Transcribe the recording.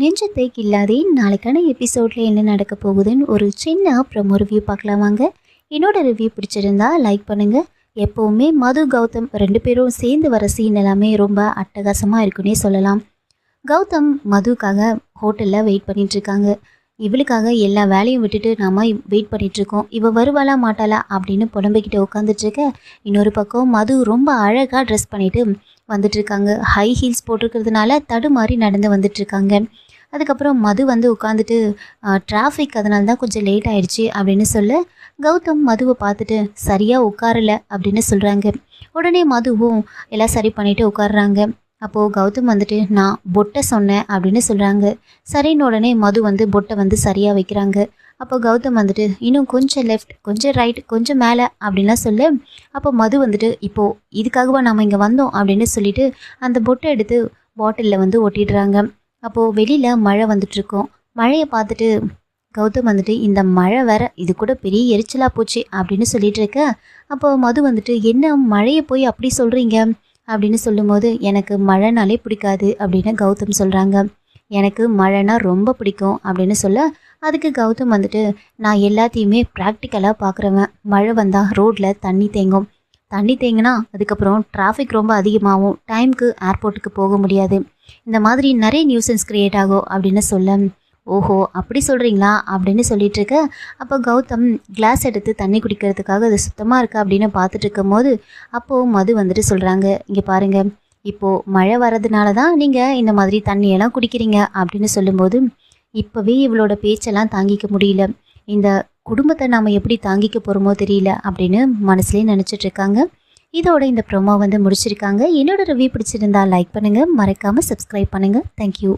நெஞ்சத்தை இல்லாதே நாளைக்கான எபிசோடில் என்ன நடக்க போகுதுன்னு ஒரு சின்ன ப்ரமோ ரிவ்யூ பார்க்கலாம் வாங்க. என்னோட ரிவ்யூ பிடிச்சிருந்தா லைக் பண்ணுங்கள் எப்போவுமே மது கௌதம் ரெண்டு பேரும் சேர்ந்து வர சீன் எல்லாமே ரொம்ப அட்டகாசமாக இருக்குன்னே சொல்லலாம். கௌதம் மதுக்காக ஹோட்டலில் வெயிட் பண்ணிகிட்ருக்காங்க இருக்காங்க. இவளுக்காக எல்லா வேலையும் விட்டுட்டு நாம வெயிட் பண்ணிட்டு இருக்கோம் இவ வருவாளா மாட்டாளா அப்படின்னு புலம்பிக்கிட்டு உட்காந்துட்டு இருக்க இன்னொரு பக்கம் மது ரொம்ப அழகாக ட்ரெஸ் பண்ணிட்டு வந்துட்டு இருக்காங்க ஹை ஹீல்ஸ் போட்டிருக்கிறதுனால தடுமாறி நடந்து வந்துட்டு இருக்காங்க அதுக்கப்புறம் மது வந்து உட்காந்துட்டு டிராஃபிக் அதனால தான் கொஞ்சம் லேட் ஆயிடுச்சு அப்படின்னு சொல்ல கௌதம் மதுவை பார்த்துட்டு சரியாக உட்காரல அப்படின்னு சொல்கிறாங்க உடனே மதுவும் எல்லாம் சரி பண்ணிட்டு உட்காடுறாங்க அப்போது கௌதம் வந்துட்டு நான் பொட்டை சொன்னேன் அப்படின்னு சொல்கிறாங்க சரின்னு உடனே மது வந்து பொட்டை வந்து சரியாக வைக்கிறாங்க. அப்போ கௌதம் வந்துட்டு இன்னும் கொஞ்சம் லெஃப்ட் கொஞ்சம் ரைட் கொஞ்சம் மேலே அப்படின்லாம் சொல்ல அப்போ மது வந்துட்டு இப்போது இதுக்காகவா நம்ம இங்கே வந்தோம் அப்படின்னு சொல்லிட்டு அந்த பொட்டை எடுத்து பாட்டிலில் வந்து ஒட்டிடுறாங்க. அப்போது வெளியில் மழை வந்துட்டுருக்கோம். மழையை பார்த்துட்டு கௌதம் வந்துட்டு இந்த மழை வேற இது கூட பெரிய எரிச்சலாக போச்சு அப்படின்னு சொல்லிட்டு இருக்க. அப்போ மது வந்துட்டு என்ன மழையை போய் அப்படி சொல்கிறீங்க அப்படின்னு சொல்லும்போது எனக்கு மழைனாலே பிடிக்காது அப்படின்னு கௌதம் சொல்கிறாங்க எனக்கு மழைனா ரொம்ப பிடிக்கும் அப்படின்னு சொல்ல அதுக்கு கௌதம் வந்துட்டு நான் எல்லாத்தையுமே ப்ராக்டிக்கலாக பார்க்குறவன் மழை வந்தால் ரோட்டில் தண்ணி தேங்கும். தண்ணி தேங்கினா அதுக்கப்புறம் டிராஃபிக் ரொம்ப அதிகமாகும். டைமுக்கு ஏர்போர்ட்டுக்கு போக முடியாது. இந்த மாதிரி நிறைய நியூசன்ஸ் க்ரியேட் ஆகும் அப்படின்னு சொல்ல ஓஹோ அப்படி சொல்கிறீங்களா அப்படின்னு சொல்லிட்டு இருக்க அப்போ கௌதம் கிளாஸ் எடுத்து தண்ணி குடிக்கிறதுக்காக அது சுத்தமாக இருக்கா அப்படின்னு பார்த்துட்டு இருக்கும்போது அப்போது மது வந்துட்டு சொல்கிறாங்க இங்கே பாருங்கள் இப்போது மழை வர்றதுனால தான் நீங்கள் இந்த மாதிரி தண்ணியெல்லாம் குடிக்கிறீங்க அப்படின்னு சொல்லும்போது இப்போவே இவளோட பேச்செல்லாம் தாங்கிக்க முடியல. இந்த குடும்பத்தை நாம் எப்படி தாங்கிக்க போகிறோமோ தெரியல அப்படின்னு மனசுலேயே நினச்சிட்ருக்காங்க. இதோட இந்த ப்ரோமோ வந்து முடிச்சிருக்காங்க. என்னோட ரிவ்யூ பிடிச்சிருந்தா லைக் பண்ணுங்கள் மறக்காமல் சப்ஸ்கிரைப் பண்ணுங்கள் தேங்க்யூ